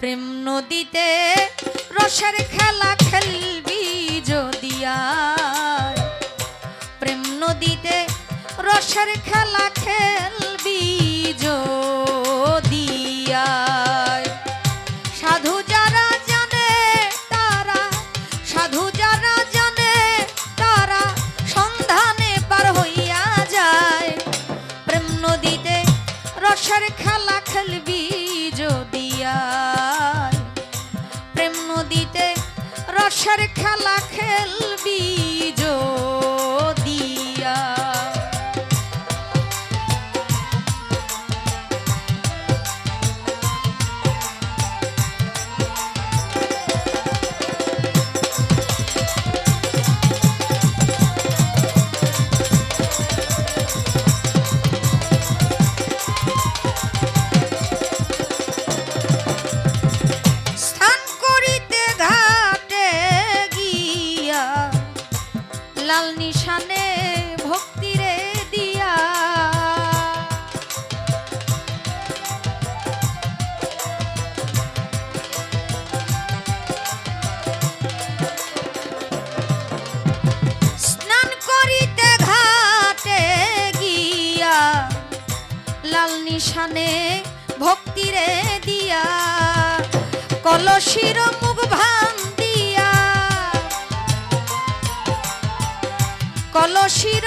প্রেম নদীতে রসের খেলা খেলবি যদিয়া প্রেম নদীতে রসের খেলা খেল Shadikala শানে ভক্তিরে দিয়া কলসির মুখ ভাঙ দিয়া। কলসির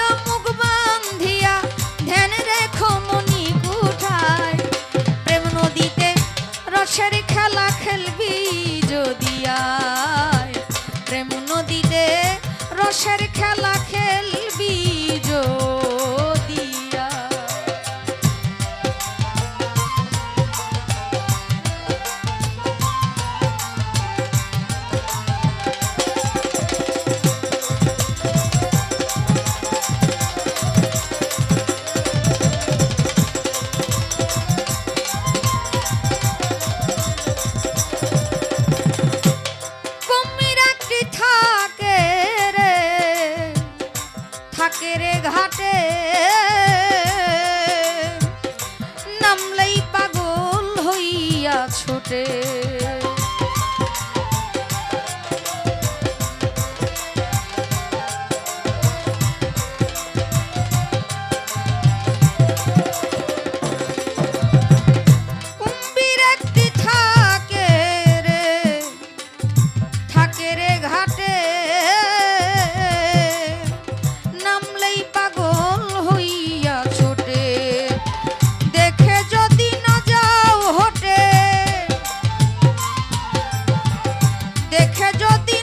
থাকে রে ঘাটে। নামলেই পাগল হইয়া ছোটে। দেখে যদি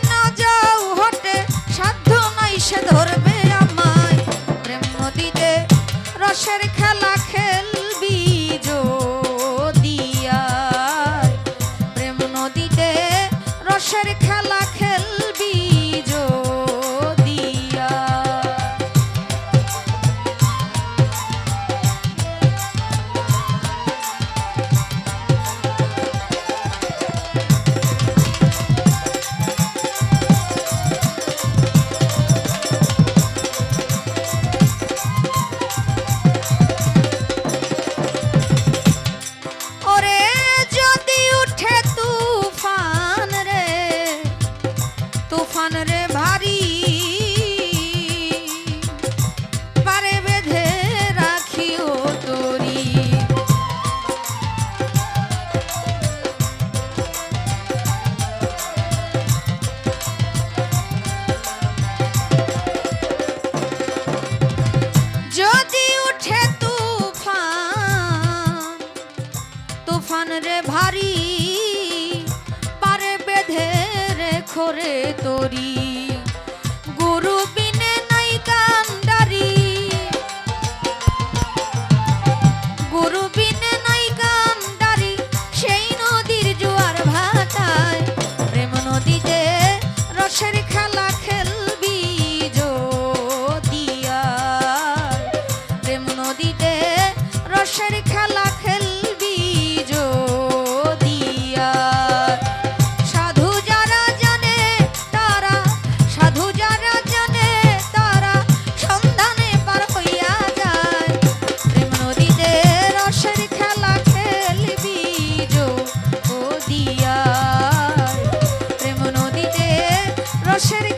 তুফান রে ভারী পারে বেঁধে রে খোরে তরি। মানুষের